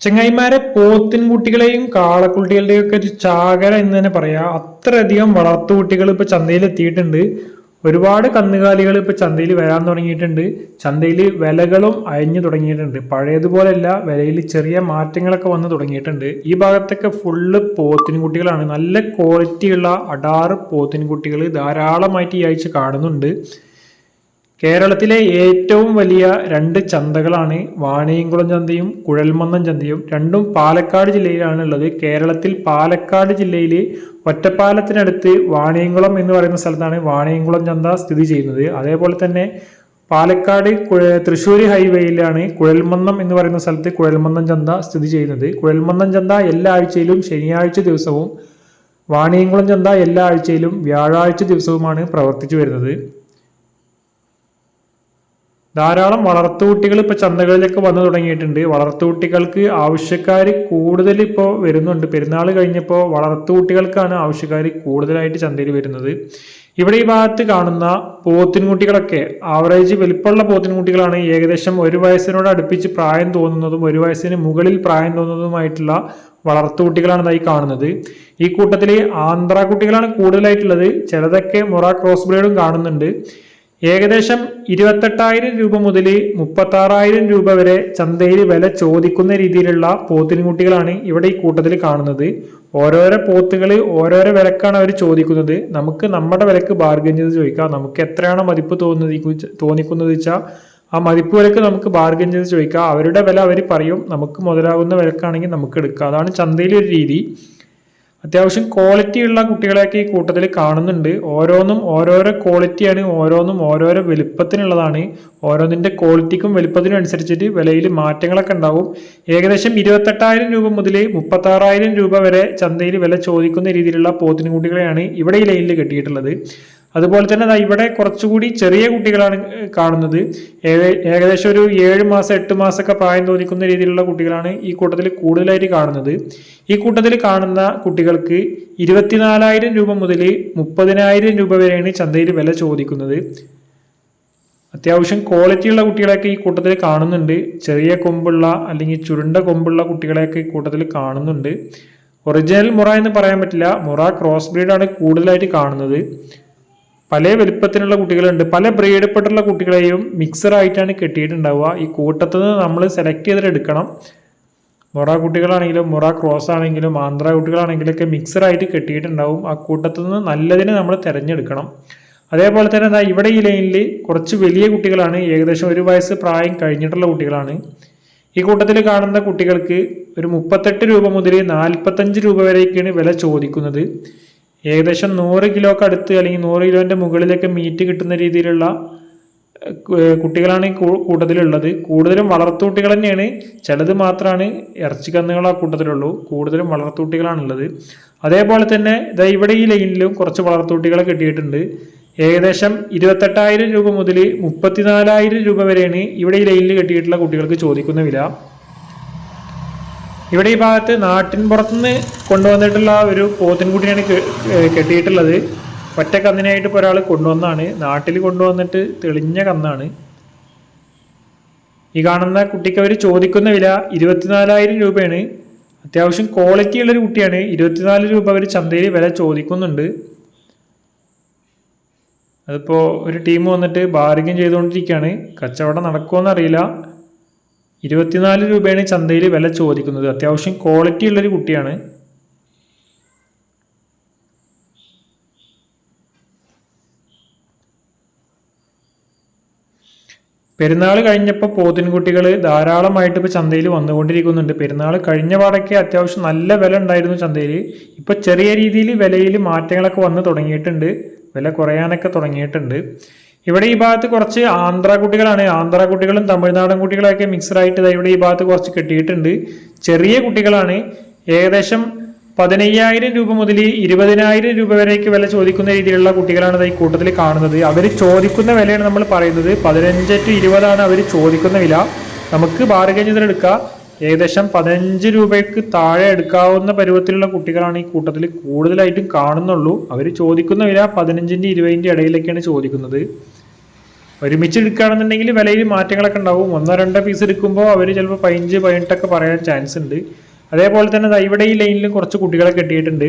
ചെങ്ങായിമാരെ പോത്തിൻകുട്ടികളെയും കാളക്കുട്ടികളുടെയും ഒക്കെ ഒരു ചാകര എന്ന് തന്നെ പറയാം. അത്രയധികം വളർത്തുകുട്ടികൾ ഇപ്പൊ ചന്തയിൽ എത്തിയിട്ടുണ്ട് ഒരുപാട് കന്നുകാലികൾ ഇപ്പൊ ചന്തയിൽ വരാൻ തുടങ്ങിയിട്ടുണ്ട്. ചന്തയിൽ വിലകളും അയഞ്ഞു തുടങ്ങിയിട്ടുണ്ട്. പഴയതുപോലെയല്ല വിലയിൽ ചെറിയ മാറ്റങ്ങളൊക്കെ വന്ന് തുടങ്ങിയിട്ടുണ്ട്. ഈ ഭാഗത്തൊക്കെ ഫുള്ള് പോത്തിൻകുട്ടികളാണ്. നല്ല ക്വാളിറ്റിയുള്ള അടാറ് പോത്തിൻകുട്ടികൾ ധാരാളമായിട്ട് ഈ ആഴ്ച കാണുന്നുണ്ട്. കേരളത്തിലെ ഏറ്റവും വലിയ രണ്ട് ചന്തകളാണ് വാണിയംകുളം ചന്തയും കുഴൽമന്നം ചന്തയും. രണ്ടും പാലക്കാട് ജില്ലയിലാണ് ഉള്ളത് കേരളത്തിൽ പാലക്കാട് ജില്ലയിൽ ഒറ്റപ്പാലത്തിനടുത്ത് വാണിയംകുളം എന്ന് പറയുന്ന സ്ഥലത്താണ് വാണിയംകുളം ചന്ത സ്ഥിതി ചെയ്യുന്നത്. അതേപോലെ തന്നെ പാലക്കാട് തൃശ്ശൂർ ഹൈവേയിലാണ് കുഴൽമന്നം എന്ന് പറയുന്ന സ്ഥലത്ത് കുഴൽമന്നം ചന്ത സ്ഥിതി ചെയ്യുന്നത്. കുഴൽമന്നം ചന്ത എല്ലാ ആഴ്ചയിലും ശനിയാഴ്ച ദിവസവും വാണിയംകുളം ചന്ത എല്ലാ ആഴ്ചയിലും വ്യാഴാഴ്ച ദിവസവുമാണ് പ്രവർത്തിച്ചു വരുന്നത്. ധാരാളം വളർത്തുകുട്ടികൾ ഇപ്പോൾ ചന്തകളിലേക്ക് വന്നു തുടങ്ങിയിട്ടുണ്ട്. വളർത്തുകുട്ടികൾക്ക് ആവശ്യക്കാർ കൂടുതൽ ഇപ്പോൾ വരുന്നുണ്ട്. പെരുന്നാൾ കഴിഞ്ഞപ്പോൾ വളർത്തുകുട്ടികൾക്കാണ് ആവശ്യക്കാർ കൂടുതലായിട്ട് ചന്തയിൽ വരുന്നത്. ഇവിടെ ഈ ഭാഗത്ത് കാണുന്ന പോത്തിൻകുട്ടികളൊക്കെ ആവറേജ് വലിപ്പമുള്ള പോത്തിൻകുട്ടികളാണ്. ഏകദേശം ഒരു വയസ്സിനോട് അടുപ്പിച്ച് പ്രായം തോന്നുന്നതും ഒരു വയസ്സിന് മുകളിൽ പ്രായം തോന്നുന്നതുമായിട്ടുള്ള വളർത്തുകുട്ടികളാണ് ഇതായി കാണുന്നത്. ഈ കൂട്ടത്തിൽ ആന്ധ്ര കുട്ടികളാണ് കൂടുതലായിട്ടുള്ളത്. ചിലതൊക്കെ മൊറ ക്രോസ് ബ്രീഡും കാണുന്നുണ്ട്. ഏകദേശം ഇരുപത്തെട്ടായിരം രൂപ മുതൽ മുപ്പത്താറായിരം രൂപ വരെ ചന്തയിൽ വില ചോദിക്കുന്ന രീതിയിലുള്ള പോത്തിൻകുട്ടികളാണ് ഇവിടെ ഈ കൂട്ടത്തിൽ കാണുന്നത്. ഓരോരോ പോത്തുകൾ ഓരോരോ വിലക്കാണ് അവർ ചോദിക്കുന്നത്. നമുക്ക് നമ്മുടെ വിലക്ക് ബാർഗൻ ചെയ്ത് ചോദിക്കാം. നമുക്ക് എത്രയാണ് മതിപ്പ് തോന്നുന്നത് തോന്നിക്കുന്നത് വെച്ചാൽ ആ മതിപ്പ് വിലക്ക് നമുക്ക് ബാർഗൻ ചെയ്ത് ചോദിക്കാം. അവരുടെ വില അവർ പറയും. നമുക്ക് മുതലാകുന്ന വിലക്കാണെങ്കിൽ നമുക്ക് എടുക്കാം. അതാണ് ചന്തയിലെ ഒരു രീതി. അത്യാവശ്യം ക്വാളിറ്റി ഉള്ള കുട്ടികളെയൊക്കെ ഈ കൂട്ടത്തിൽ കാണുന്നുണ്ട്. ഓരോന്നും ഓരോരോ ക്വാളിറ്റിയാണ് ഓരോന്നും ഓരോരോ വലുപ്പത്തിനുള്ളതാണ്. ഓരോന്നിന്റെ ക്വാളിറ്റിക്കും വലുപ്പത്തിനും അനുസരിച്ചിട്ട് വിലയിൽ മാറ്റങ്ങളൊക്കെ ഉണ്ടാവും. ഏകദേശം ഇരുപത്തെട്ടായിരം രൂപ മുതൽ മുപ്പത്താറായിരം രൂപ വരെ ചന്തയിൽ വില ചോദിക്കുന്ന രീതിയിലുള്ള പോത്തിൻകുട്ടികളെയാണ് ഇവിടെ ഈ ലൈനിൽ കെട്ടിയിട്ടുള്ളത്. അതുപോലെ തന്നെ ഇവിടെ കുറച്ചുകൂടി ചെറിയ കുട്ടികളാണ് കാണുന്നത്. ഏകദേശം ഒരു ഏഴ് മാസം എട്ട് മാസമൊക്കെ പ്രായം തോന്നിക്കുന്ന രീതിയിലുള്ള കുട്ടികളാണ് ഈ കൂട്ടത്തിൽ കൂടുതലായിട്ട് കാണുന്നത്. ഈ കൂട്ടത്തിൽ കാണുന്ന കുട്ടികൾക്ക് ഇരുപത്തിനാലായിരം രൂപ മുതൽ മുപ്പതിനായിരം രൂപ വരെയാണ് ചന്തയിൽ വില ചോദിക്കുന്നത്. അത്യാവശ്യം ക്വാളിറ്റിയുള്ള കുട്ടികളെയൊക്കെ ഈ കൂട്ടത്തിൽ കാണുന്നുണ്ട്. ചെറിയ കൊമ്പുള്ള അല്ലെങ്കിൽ ചുരുണ്ട കൊമ്പുള്ള കുട്ടികളെയൊക്കെ ഈ കൂട്ടത്തിൽ കാണുന്നുണ്ട്. ഒറിജിനൽ മുറ എന്ന് പറയാൻ പറ്റില്ല. മുറ ക്രോസ് ബ്രീഡാണ് കൂടുതലായിട്ട് കാണുന്നത്. പല വലിപ്പത്തിനുള്ള കുട്ടികളുണ്ട്. പല ബ്രീഡപ്പെട്ടുള്ള കുട്ടികളെയും മിക്സറായിട്ടാണ് കെട്ടിയിട്ടുണ്ടാവുക. ഈ കൂട്ടത്തിൽ നിന്ന് നമ്മൾ സെലക്ട് ചെയ്തിട്ട് എടുക്കണം. മൊറ കുട്ടികളാണെങ്കിലും മൊറ ക്രോസ് ആണെങ്കിലും ആന്ധ്ര കുട്ടികളാണെങ്കിലും ഒക്കെ മിക്സർ ആയിട്ട് കെട്ടിയിട്ടുണ്ടാവും. ആ കൂട്ടത്തിൽ നിന്ന് നല്ലതിനെ നമ്മൾ തിരഞ്ഞെടുക്കണം. അതേപോലെ തന്നെ എന്താ ഇവിടെ ഈ ലൈനിൽ കുറച്ച് വലിയ കുട്ടികളാണ്. ഏകദേശം ഒരു വയസ്സ് പ്രായം കഴിഞ്ഞിട്ടുള്ള കുട്ടികളാണ്. ഈ കൂട്ടത്തിൽ കാണുന്ന കുട്ടികൾക്ക് ഒരു മുപ്പത്തെട്ട് രൂപ മുതൽ നാൽപ്പത്തഞ്ച് രൂപ വരെയൊക്കെയാണ് വില ചോദിക്കുന്നത്. ഏകദേശം നൂറ് കിലോക്ക് അടുത്ത് അല്ലെങ്കിൽ നൂറ് കിലോന്റെ മുകളിലേക്ക് മീറ്റ് കിട്ടുന്ന രീതിയിലുള്ള കുട്ടികളാണ് ഈ കൂ- കൂട്ടത്തിലുള്ളത്. കൂടുതലും വളർത്തുകുട്ടികൾ തന്നെയാണ്. ചിലത് മാത്രമാണ് ഇറച്ചിക്കന്നുകൾ ആ കൂട്ടത്തിലുള്ളൂ. കൂടുതലും വളർത്തുകുട്ടികളാണുള്ളത് അതേപോലെ തന്നെ ഇതാ ഇവിടെ ഈ ലൈനിലും കുറച്ച് വളർത്തുകുട്ടികളെ കിട്ടിയിട്ടുണ്ട്. ഏകദേശം ഇരുപത്തെട്ടായിരം രൂപ മുതൽ മുപ്പത്തിനാലായിരം രൂപ വരെയാണ് ഇവിടെ ഈ ലൈനിൽ കിട്ടിയിട്ടുള്ള കുട്ടികൾക്ക് ചോദിക്കുന്ന വില. ഇവിടെ ഈ ഭാഗത്ത് നാട്ടിൻ പുറത്തുനിന്ന് കൊണ്ടുവന്നിട്ടുള്ള ഒരു പോത്തിൻകുട്ടിയാണ് കെട്ടിയിട്ടുള്ളത്. ഒറ്റ കന്നിനായിട്ട് ഇപ്പോൾ ഒരാൾ കൊണ്ടുവന്നാണ്. നാട്ടിൽ കൊണ്ടുവന്നിട്ട് തെളിഞ്ഞ കന്നാണ്. ഈ കാണുന്ന കുട്ടിക്ക് അവർ ചോദിക്കുന്ന വില ഇരുപത്തിനാലായിരം രൂപയാണ്. അത്യാവശ്യം ക്വാളിറ്റി ഉള്ളൊരു കുട്ടിയാണ്. ഇരുപത്തിനാല് രൂപ അവർ ചന്തയിൽ വില ചോദിക്കുന്നുണ്ട്. അതിപ്പോൾ ഒരു ടീം വന്നിട്ട് ബാർഗിൻ ചെയ്തുകൊണ്ടിരിക്കുകയാണ്. കച്ചവടം നടക്കുമോ അറിയില്ല. ഇരുപത്തിനാല് രൂപയാണ് ചന്തയിൽ വില ചോദിക്കുന്നത്. അത്യാവശ്യം ക്വാളിറ്റി ഉള്ളൊരു കുട്ടിയാണ്. പെരുന്നാൾ കഴിഞ്ഞപ്പോൾ പോത്തിൻകുട്ടികൾ ധാരാളമായിട്ട് ഇപ്പോൾ ചന്തയിൽ വന്നുകൊണ്ടിരിക്കുന്നുണ്ട്. പെരുന്നാൾ കഴിഞ്ഞ പാടൊക്കെ അത്യാവശ്യം നല്ല വില ഉണ്ടായിരുന്നു ചന്തയിൽ. ഇപ്പോൾ ചെറിയ രീതിയിൽ വിലയിൽ മാറ്റങ്ങളൊക്കെ വന്ന് തുടങ്ങിയിട്ടുണ്ട്. വില കുറയാനൊക്കെ തുടങ്ങിയിട്ടുണ്ട്. ഇവിടെ ഈ ഭാഗത്ത് കുറച്ച് ആന്ധ്ര കുട്ടികളാണ്. ആന്ധ്ര കുട്ടികളും തമിഴ്നാടൻ കുട്ടികളൊക്കെ മിക്സഡായിട്ട് ഇവിടെ ഈ ഭാഗത്ത് കുറച്ച് കിട്ടിയിട്ടുണ്ട്. ചെറിയ കുട്ടികളാണ്. ഏകദേശം പതിനയ്യായിരം രൂപ മുതൽ ഇരുപതിനായിരം രൂപ വരേക്ക് വില ചോദിക്കുന്ന രീതിയിലുള്ള കുട്ടികളാണ് ഈ കൂട്ടത്തിൽ കാണുന്നത്. അവർ ചോദിക്കുന്ന വിലയാണ് നമ്മൾ പറയുന്നത്. പതിനഞ്ച് ടു ഇരുപതാണ് അവർ ചോദിക്കുന്ന വില. നമുക്ക് ബാർഗൻ ചെയ്തിട്ട് എടുക്കാം. ഏകദേശം പതിനഞ്ച് രൂപയ്ക്ക് താഴെ എടുക്കാവുന്ന പരുവത്തിലുള്ള കുട്ടികളാണ് ഈ കൂട്ടത്തിൽ കൂടുതലായിട്ടും കാണുന്നുള്ളൂ. അവർ ചോദിക്കുന്ന വില പതിനഞ്ചിന്റെ ഇരുപതിന്റെ ഇടയിലേക്കാണ് ചോദിക്കുന്നത്. ഒരുമിച്ച് എടുക്കുകയാണെന്നുണ്ടെങ്കിൽ വിലയിൽ മാറ്റങ്ങളൊക്കെ ഉണ്ടാവും. ഒന്നോ രണ്ടോ പീസ് എടുക്കുമ്പോൾ അവർ ചിലപ്പോൾ പതിനഞ്ച് പതിനെട്ടൊക്കെ പറയാൻ ചാൻസ് ഉണ്ട്. അതേപോലെ തന്നെ ഇവിടെ ഈ ലൈനിൽ കുറച്ച് കുട്ടികളെ കെട്ടിയിട്ടുണ്ട്.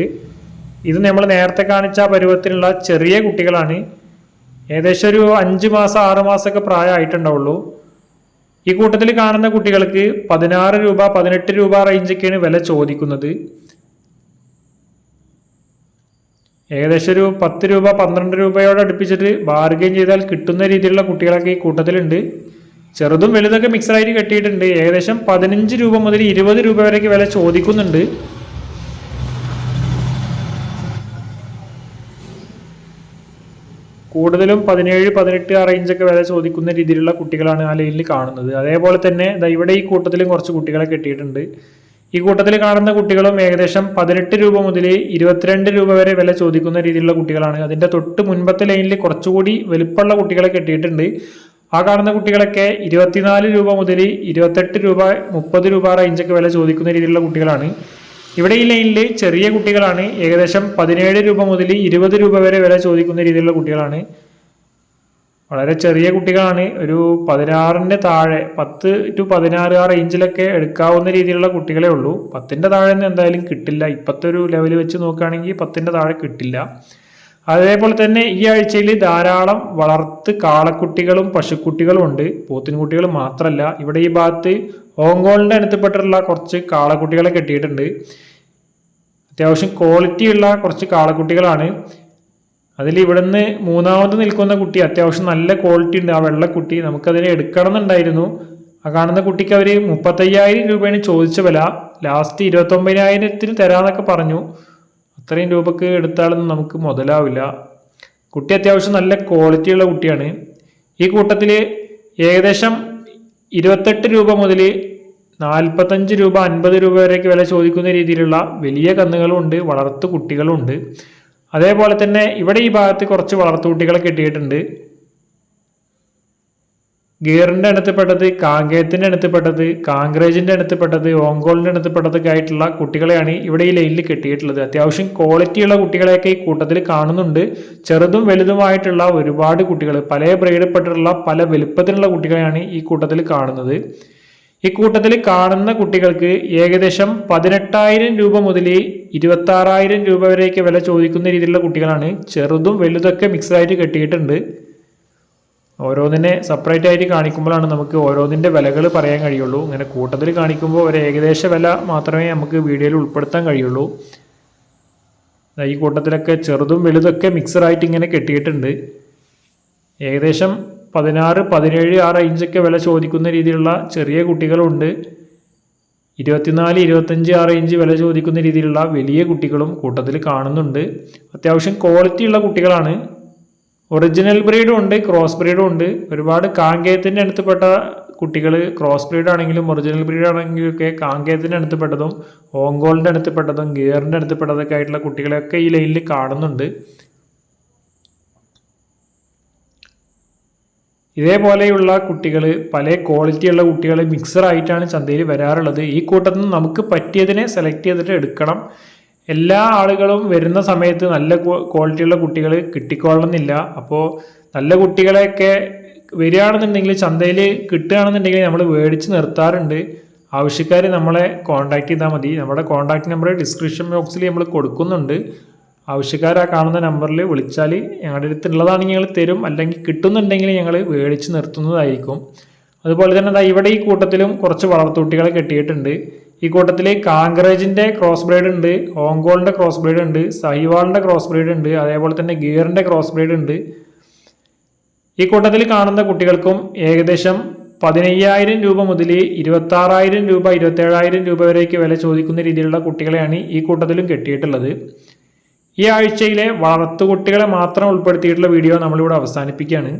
ഇത് നമ്മൾ നേരത്തെ കാണിച്ച പരുവത്തിലുള്ള ചെറിയ കുട്ടികളാണ്. ഏകദേശം ഒരു അഞ്ച് മാസം ആറ് മാസമൊക്കെ പ്രായമായിട്ടുണ്ടാവുള്ളൂ. ഈ കൂട്ടത്തിൽ കാണുന്ന കുട്ടികൾക്ക് പതിനാറ് രൂപ പതിനെട്ട് രൂപ റേഞ്ചൊക്കെയാണ് വില ചോദിക്കുന്നത്. ഏകദേശം ഒരു പത്ത് രൂപ പന്ത്രണ്ട് രൂപയോട് അടുപ്പിച്ചിട്ട് ബാർഗെയിൻ ചെയ്താൽ കിട്ടുന്ന രീതിയിലുള്ള കുട്ടികളൊക്കെ ഈ കൂട്ടത്തിലുണ്ട്. ചെറുതും വലുതൊക്കെ മിക്സഡായിട്ട് കെട്ടിയിട്ടുണ്ട്. ഏകദേശം പതിനഞ്ച് രൂപ മുതൽ ഇരുപത് രൂപ വരെയൊക്കെ വില ചോദിക്കുന്നുണ്ട്. കൂടുതലും പതിനേഴ് പതിനെട്ട് ആ റേഞ്ചൊക്കെ വരെ ചോദിക്കുന്ന രീതിയിലുള്ള കുട്ടികളാണ് ആ ലൈനിൽ കാണുന്നത്. അതേപോലെ തന്നെ ഇവിടെ ഈ കൂട്ടത്തിലും കുറച്ച് കുട്ടികളെ കെട്ടിയിട്ടുണ്ട്. ഈ കൂട്ടത്തിൽ കാണുന്ന കുട്ടികളും ഏകദേശം പതിനെട്ട് രൂപ മുതൽ ഇരുപത്തിരണ്ട് രൂപ വരെ വില ചോദിക്കുന്ന രീതിയിലുള്ള കുട്ടികളാണ്. അതിന്റെ തൊട്ട് മുൻപത്തെ ലൈനിൽ കുറച്ചുകൂടി വലുപ്പമുള്ള കുട്ടികളെ കെട്ടിയിട്ടുണ്ട്. ആ കാണുന്ന കുട്ടികളൊക്കെ ഇരുപത്തിനാല് രൂപ മുതൽ ഇരുപത്തെട്ട് രൂപ മുപ്പത് രൂപ റേഞ്ചൊക്കെ വില ചോദിക്കുന്ന രീതിയിലുള്ള കുട്ടികളാണ്. ഇവിടെ ഈ ലൈനിൽ ചെറിയ കുട്ടികളാണ്. ഏകദേശം പതിനേഴ് രൂപ മുതൽ ഇരുപത് രൂപ വരെ വില ചോദിക്കുന്ന രീതിയിലുള്ള കുട്ടികളാണ്. വളരെ ചെറിയ കുട്ടികളാണ്. ഒരു പതിനാറിന്റെ താഴെ പത്ത് ടു പതിനാറ് ആ റേഞ്ചിലൊക്കെ എടുക്കാവുന്ന രീതിയിലുള്ള കുട്ടികളെ ഉള്ളൂ. പത്തിന്റെ താഴെ ഒന്നും എന്തായാലും കിട്ടില്ല. ഇപ്പോഴത്തെ ഒരു ലെവൽ വെച്ച് നോക്കുകയാണെങ്കിൽ പത്തിന്റെ താഴെ കിട്ടില്ല. അതേപോലെ തന്നെ ഈ ആഴ്ചയിൽ ധാരാളം വളർത്ത് കാളക്കുട്ടികളും പശുക്കുട്ടികളും ഉണ്ട്. പോത്തിൻകുട്ടികൾ മാത്രമല്ല ഇവിടെ ഈ ഭാഗത്ത് ഓങ്കോളിന്റെ അടുത്തപ്പെട്ടിട്ടുള്ള കുറച്ച് കാളക്കുട്ടികളെ കെട്ടിയിട്ടുണ്ട്. അത്യാവശ്യം ക്വാളിറ്റി ഉള്ള കുറച്ച് കാളക്കുട്ടികളാണ്. അതിൽ ഇവിടുന്ന് മൂന്നാമത് നിൽക്കുന്ന കുട്ടി അത്യാവശ്യം നല്ല ക്വാളിറ്റി ഉണ്ട്. ആ വെള്ളക്കുട്ടി നമുക്കതിനെ എടുക്കണം എന്നുണ്ടായിരുന്നു ആ കാണുന്ന കുട്ടിക്ക് അവർ മുപ്പത്തയ്യായിരം രൂപയാണ് ചോദിച്ച വില. ലാസ്റ്റ് ഇരുപത്തൊമ്പതിനായിരത്തിന് തരാമെന്നൊക്കെ പറഞ്ഞു. അത്രയും രൂപക്ക് എടുത്താലൊന്നും നമുക്ക് മുതലാവില്ല. കുട്ടി അത്യാവശ്യം നല്ല ക്വാളിറ്റിയുള്ള കുട്ടിയാണ്. ഈ കൂട്ടത്തിൽ ഏകദേശം ഇരുപത്തെട്ട് രൂപ മുതൽ നാൽപ്പത്തഞ്ച് രൂപ അൻപത് രൂപ വരെയൊക്കെ വില ചോദിക്കുന്ന രീതിയിലുള്ള വലിയ കന്നുകളുണ്ട് വളർത്തു കുട്ടികളുണ്ട്. അതേപോലെ തന്നെ ഇവിടെ ഈ ഭാഗത്ത് കുറച്ച് വളർത്തു കുട്ടികളെ കെട്ടിയിട്ടുണ്ട്. ഗിയറിന്റെ ഇനത്തിൽപ്പെട്ടത് കാങ്കേയത്തിന്റെ ഇനത്തിൽപ്പെട്ടത് കാങ്ക്രേജിന്റെ ഇനത്തിൽപ്പെട്ടത് ഓങ്കോളിന്റെ ഇനത്തിൽപ്പെട്ടതൊക്കെ ആയിട്ടുള്ള കുട്ടികളെയാണ് ഇവിടെ ഈ ലൈനിൽ കിട്ടിയിട്ടുള്ളത്. അത്യാവശ്യം ക്വാളിറ്റിയുള്ള കുട്ടികളെയൊക്കെ ഈ കൂട്ടത്തിൽ കാണുന്നുണ്ട്. ചെറുതും വലുതുമായിട്ടുള്ള ഒരുപാട് കുട്ടികൾ പല ബ്രീഡപ്പെട്ടിട്ടുള്ള പല വലുപ്പത്തിലുള്ള കുട്ടികളെയാണ് ഈ കൂട്ടത്തിൽ കാണുന്നത്. ഈ കൂട്ടത്തിൽ കാണുന്ന കുട്ടികൾക്ക് ഏകദേശം പതിനെട്ടായിരം രൂപ മുതൽ ഇരുപത്താറായിരം രൂപ വരെയൊക്കെ വില ചോദിക്കുന്ന രീതിയിലുള്ള കുട്ടികളാണ് ചെറുതും വലുതൊക്കെ മിക്സായിട്ട് കെട്ടിയിട്ടുണ്ട്. ഓരോന്നിനെ സെപ്പറേറ്റ് ആയിട്ട് കാണിക്കുമ്പോഴാണ് നമുക്ക് ഓരോന്നിന്റെ വിലകൾ പറയാൻ കഴിയുള്ളൂ. ഇങ്ങനെ കൂട്ടത്തിൽ കാണിക്കുമ്പോൾ ഒരു ഏകദേശ വില മാത്രമേ നമുക്ക് വീഡിയോയിൽ ഉൾപ്പെടുത്താൻ കഴിയുള്ളൂ. ഈ കൂട്ടത്തിലൊക്കെ ചെറുതും വലുതൊക്കെ മിക്സറായിട്ട് ഇങ്ങനെ കെട്ടിയിട്ടുണ്ട്. ഏകദേശം പതിനാറ് പതിനേഴ് ആ ഇഞ്ചൊക്കെ വില ചോദിക്കുന്ന രീതിയിലുള്ള ചെറിയ കുട്ടികളുണ്ട്. ഇരുപത്തിനാല് ഇരുപത്തഞ്ച് ആ റേഞ്ച് വില ചോദിക്കുന്ന രീതിയിലുള്ള വലിയ കുട്ടികളും കൂട്ടത്തിൽ കാണുന്നുണ്ട്. അത്യാവശ്യം ക്വാളിറ്റി ഉള്ള കുട്ടികളാണ്. ഒറിജിനൽ ബ്രീഡും ഉണ്ട് ക്രോസ് ബ്രീഡും ഉണ്ട്. ഒരുപാട് കാങ്കേയത്തിന്റെ അടുത്തപ്പെട്ട കുട്ടികൾ ക്രോസ് ബ്രീഡ് ആണെങ്കിലും ഒറിജിനൽ ബ്രീഡ് ആണെങ്കിലും ഒക്കെ കാങ്കേയത്തിന്റെ അടുത്തപ്പെട്ടതും ഓങ്കോളിന്റെ അടുത്തപ്പെട്ടതും ഗിയറിന്റെ അടുത്തപ്പെട്ടതൊക്കെ ആയിട്ടുള്ള കുട്ടികളെയൊക്കെ ഈ ലൈനിൽ കാണുന്നുണ്ട്. ഇതേപോലെയുള്ള കുട്ടികൾ പല ക്വാളിറ്റിയുള്ള കുട്ടികൾ മിക്സർ ആയിട്ടാണ് ചന്തയിൽ വരാറുള്ളത്. ഈ കൂട്ടത്തിൽ നിന്ന് നമുക്ക് പറ്റിയതിനെ സെലക്ട് ചെയ്തിട്ട് എടുക്കണം. എല്ലാ ആളുകളും വരുന്ന സമയത്ത് നല്ല ക്വാളിറ്റിയുള്ള കുട്ടികൾ കിട്ടിക്കൊള്ളണമെന്നില്ല. അപ്പോൾ നല്ല കുട്ടികളെയൊക്കെ വരികയാണെന്നുണ്ടെങ്കിൽ ചന്തയിൽ കിട്ടുകയാണെന്നുണ്ടെങ്കിൽ നമ്മൾ മേടിച്ച് നിർത്താറുണ്ട്. ആവശ്യക്കാർ നമ്മളെ കോൺടാക്ട് ചെയ്താൽ മതി. നമ്മുടെ കോൺടാക്ട് നമ്പർ ഡിസ്ക്രിപ്ഷൻ ബോക്സിൽ നമ്മൾ കൊടുക്കുന്നുണ്ട്. ആവശ്യക്കാർ ആ കാണുന്ന നമ്പറിൽ വിളിച്ചാൽ ഞങ്ങളുടെ അടുത്തുള്ളതാണെങ്കിൽ ഞങ്ങൾ തരും. അല്ലെങ്കിൽ കിട്ടുന്നുണ്ടെങ്കിൽ ഞങ്ങൾ മേടിച്ച് നിർത്തുന്നതായിരിക്കും. അതുപോലെ തന്നെ ഇവിടെ ഈ കൂട്ടത്തിലും കുറച്ച് വളർത്തുട്ടികളെ കെട്ടിയിട്ടുണ്ട്. ഈ കൂട്ടത്തിൽ കാങ്കറേജിന്റെ ക്രോസ് ബ്രീഡ് ഉണ്ട് ഓങ്കോളിന്റെ ക്രോസ് ബ്രീഡ് ഉണ്ട് സഹിവാളിന്റെ ക്രോസ് ബ്രീഡ് ഉണ്ട് അതേപോലെ തന്നെ ഗിയറിന്റെ ക്രോസ് ബ്രീഡ് ഉണ്ട്. ഈ കൂട്ടത്തിൽ കാണുന്ന കുട്ടികൾക്കും ഏകദേശം പതിനയ്യായിരം രൂപ മുതൽ ഇരുപത്താറായിരം രൂപ ഇരുപത്തേഴായിരം രൂപ വരെയൊക്കെ വില ചോദിക്കുന്ന രീതിയിലുള്ള കുട്ടികളെയാണ് ഈ കൂട്ടത്തിലും കെട്ടിയിട്ടുള്ളത്. ഈ ആഴ്ചയിലെ വളർത്തുകുട്ടികളെ മാത്രം ഉൾപ്പെടുത്തിയിട്ടുള്ള വീഡിയോ നമ്മളിവിടെ അവസാനിപ്പിക്കുകയാണ്.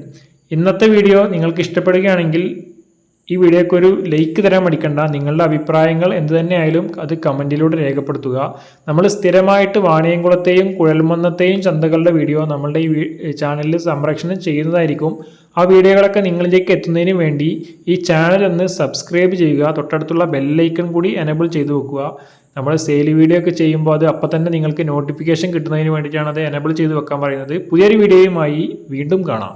ഇന്നത്തെ വീഡിയോ നിങ്ങൾക്ക് ഇഷ്ടപ്പെടുകയാണെങ്കിൽ ഈ വീഡിയോക്ക് ഒരു ലൈക്ക് തരാൻ മടിക്കണ്ട. നിങ്ങളുടെ അഭിപ്രായങ്ങൾ എന്ത് തന്നെയായാലും അത് കമന്റിലൂടെ രേഖപ്പെടുത്തുക. നമ്മൾ സ്ഥിരമായിട്ട് വാണിയംകുളത്തെയും കുഴൽമന്നത്തെയും ചന്തകളുടെ വീഡിയോ നമ്മളുടെ ഈ ചാനലിൽ സംരക്ഷണം ചെയ്യുന്നതായിരിക്കും. ആ വീഡിയോകളൊക്കെ നിങ്ങളിലേക്ക് എത്തുന്നതിന് വേണ്ടി ഈ ചാനൽ ഒന്ന് സബ്സ്ക്രൈബ് ചെയ്യുക. തൊട്ടടുത്തുള്ള ബെല്ലൈക്കൺ കൂടി എനേബിൾ ചെയ്തു വെക്കുക. നമ്മൾ സെയിൽ വീഡിയോ ഒക്കെ ചെയ്യുമ്പോൾ അത് അപ്പം തന്നെ നിങ്ങൾക്ക് നോട്ടിഫിക്കേഷൻ കിട്ടുന്നതിന് വേണ്ടിയിട്ടാണ് അത് എനേബിൾ ചെയ്ത് വെക്കാൻ പറയുന്നത്. പുതിയൊരു വീഡിയോയുമായി വീണ്ടും കാണാം.